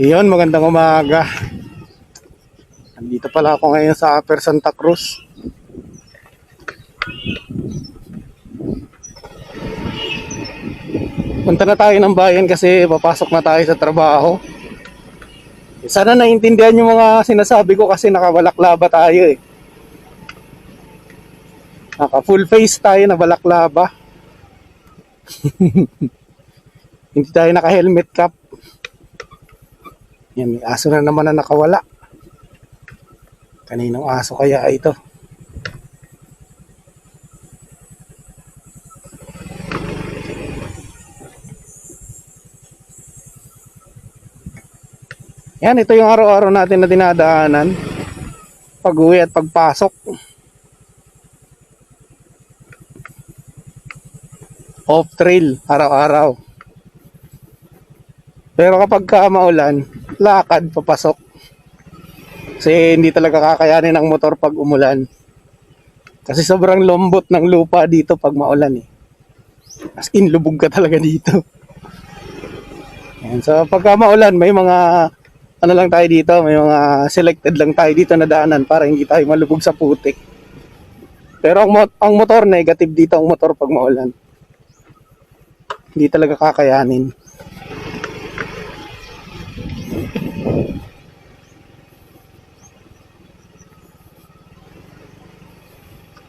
Iyon, magandang umaga. Nandito pala ako ngayon sa Upper Santa Cruz. Punta na tayo ng bayan kasi papasok na tayo sa trabaho. Sana naintindihan yung mga sinasabi ko kasi nakabalaklaba tayo eh. Naka full face tayo na balaklaba. Hindi tayo naka helmet cap. Yan, may aso na naman na nakawala. Kaninong aso kaya ito? Yan, ito yung araw-araw natin na dinadaanan. Pag-uwi at pagpasok. Off trail, araw-araw. Pero kapag ka maulan, lakad papasok. Kasi hindi talaga kakayanin ng motor pag umulan. Kasi sobrang lombot ng lupa dito pag maulan eh. As in, lubog ka talaga dito. Yan, so pagka maulan, may mga ano lang tayo dito, may mga selected lang tayo dito na daanan para hindi tayo malubog sa putik. Pero ang, ang motor, negative dito ang motor pag maulan. Hindi talaga kakayanin.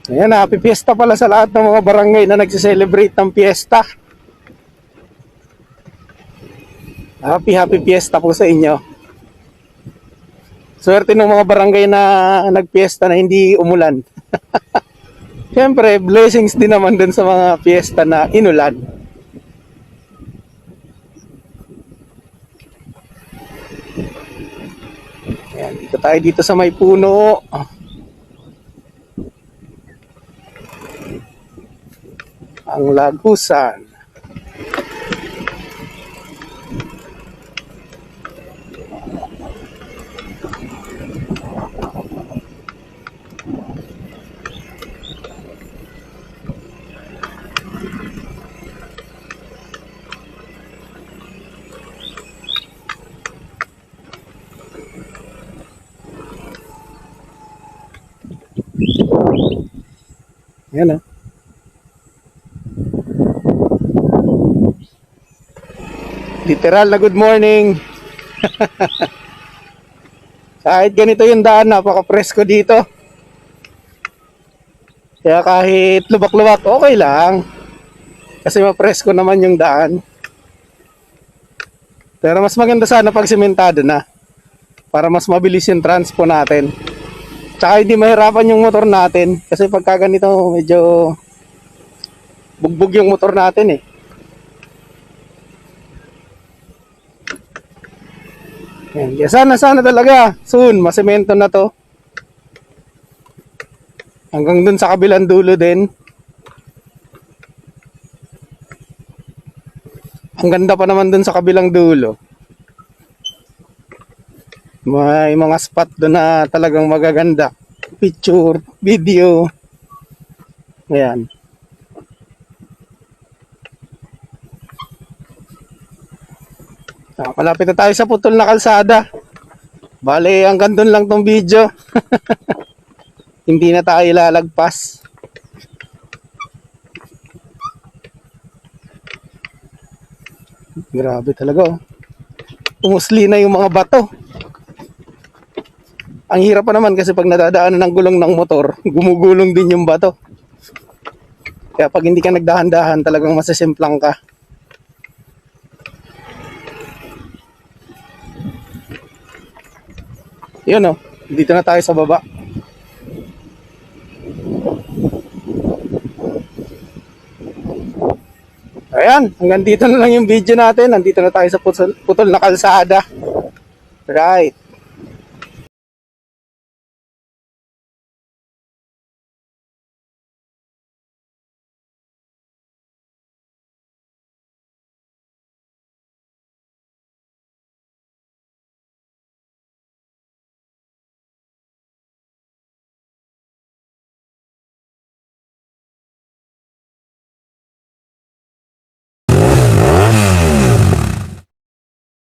Ayan, happy fiesta pala sa lahat ng mga barangay na nagse-celebrate ng fiesta. Happy, happy fiesta po sa inyo. Swerte ng mga barangay na nagpiesta na hindi umulan. Siyempre, blessings din naman dun sa mga fiesta na inulan. Ayan, dito tayo dito sa may puno. Ang lagusan. Yan ah. Literal na good morning. Kahit ganito yung daan, napaka-presko dito. Kaya kahit lubak-lubak, okay lang. Kasi mapresko naman yung daan. Pero mas maganda sana pag simentado na. Para mas mabilis yung transpo natin. Tsaka hindi mahirapan yung motor natin. Kasi pagka ganito, medyo bugbog yung motor natin eh. Yan. Sana sana talaga soon masemento na to. Hanggang dun sa kabilang dulo din. Ang ganda pa naman dun sa kabilang dulo. May mga spot doon na talagang magaganda. Picture, video. Ayan. Malapit na tayo sa putol na kalsada. Bale, hanggang doon lang tong video. Hindi na tayo lalagpas. Grabe talaga oh. Umusli na yung mga bato. Ang hirap pa naman kasi pag nadadaanan ng gulong ng motor, gumugulong din yung bato. Kaya pag hindi ka nagdahan-dahan, talagang masasimplang ka. Yun oh, dito na tayo sa baba. Ayan, hanggang dito na lang yung video natin. Nandito na tayo sa putol, putol na kalsada. Right.